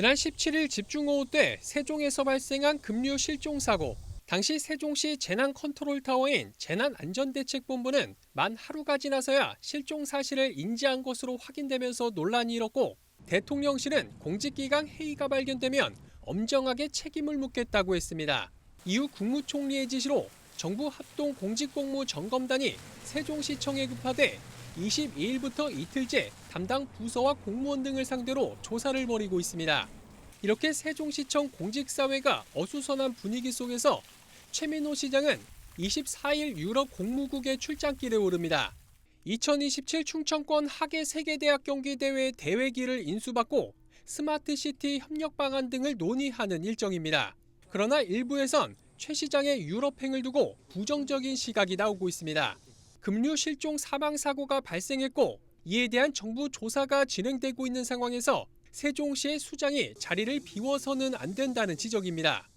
지난 17일 집중호우 때 세종에서 발생한 급류 실종 사고. 당시 세종시 재난컨트롤타워인 재난안전대책본부는 만 하루가 지나서야 실종 사실을 인지한 것으로 확인되면서 논란이 일었고 대통령실은 공직기강 회의가 발견되면 엄정하게 책임을 묻겠다고 했습니다. 이후 국무총리의 지시로 정부 합동 공직공무 점검단이 세종시청에 급파돼 22일부터 이틀째 담당 부서와 공무원 등을 상대로 조사를 벌이고 있습니다. 이렇게 세종시청 공직사회가 어수선한 분위기 속에서 최민호 시장은 24일 유럽 공무국의 출장길에 오릅니다. 2027 충청권 하계 세계대학 경기 대회 대회기를 인수받고 스마트시티 협력 방안 등을 논의하는 일정입니다. 그러나 일부에선 최 시장의 유럽행을 두고 부정적인 시각이 나오고 있습니다. 급류 실종 사망 사고가 발생했고 이에 대한 정부 조사가 진행되고 있는 상황에서 세종시의 수장이 자리를 비워서는 안 된다는 지적입니다.